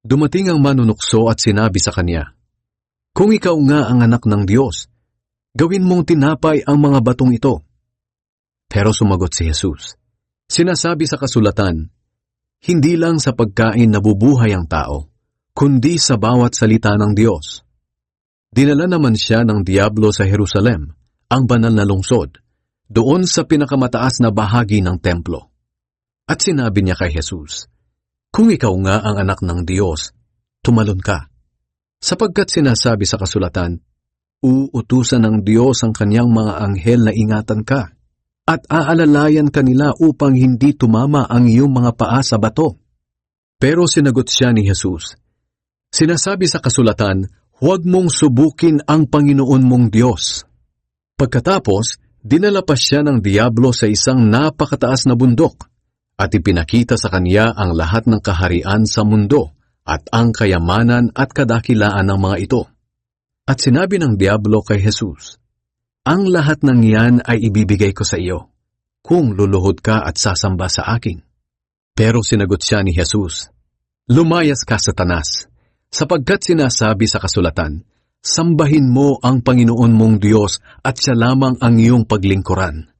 Dumating ang manunukso at sinabi sa kanya, Kung ikaw nga ang anak ng Diyos, gawin mong tinapay ang mga batong ito. Pero sumagot si Jesus, Sinasabi sa kasulatan, Hindi lang sa pagkain nabubuhay ang tao, kundi sa bawat salita ng Diyos. Dinala naman siya ng Diablo sa Jerusalem, ang banal na lungsod, doon sa pinakamataas na bahagi ng templo. At sinabi niya kay Jesus, Kung ikaw nga ang anak ng Diyos, tumalon ka. Sapagkat sinasabi sa kasulatan, Uutusan ng Diyos ang kanyang mga anghel na ingatan ka, at aalalayan kanila upang hindi tumama ang iyong mga paa sa bato. Pero sinagot siya ni Jesus, Sinasabi sa kasulatan, huwag mong subukin ang Panginoon mong Diyos. Pagkatapos, dinala pa siya ng Diablo sa isang napakataas na bundok at ipinakita sa kanya ang lahat ng kaharian sa mundo at ang kayamanan at kadakilaan ng mga ito. At sinabi ng Diablo kay Jesus, Ang lahat ng yan ay ibibigay ko sa iyo, kung luluhod ka at sasamba sa akin. Pero sinagot siya ni Jesus, Lumayas ka, Satanas, sapagkat sinasabi sa kasulatan, Sambahin mo ang Panginoon mong Diyos at siya lamang ang iyong paglingkuran.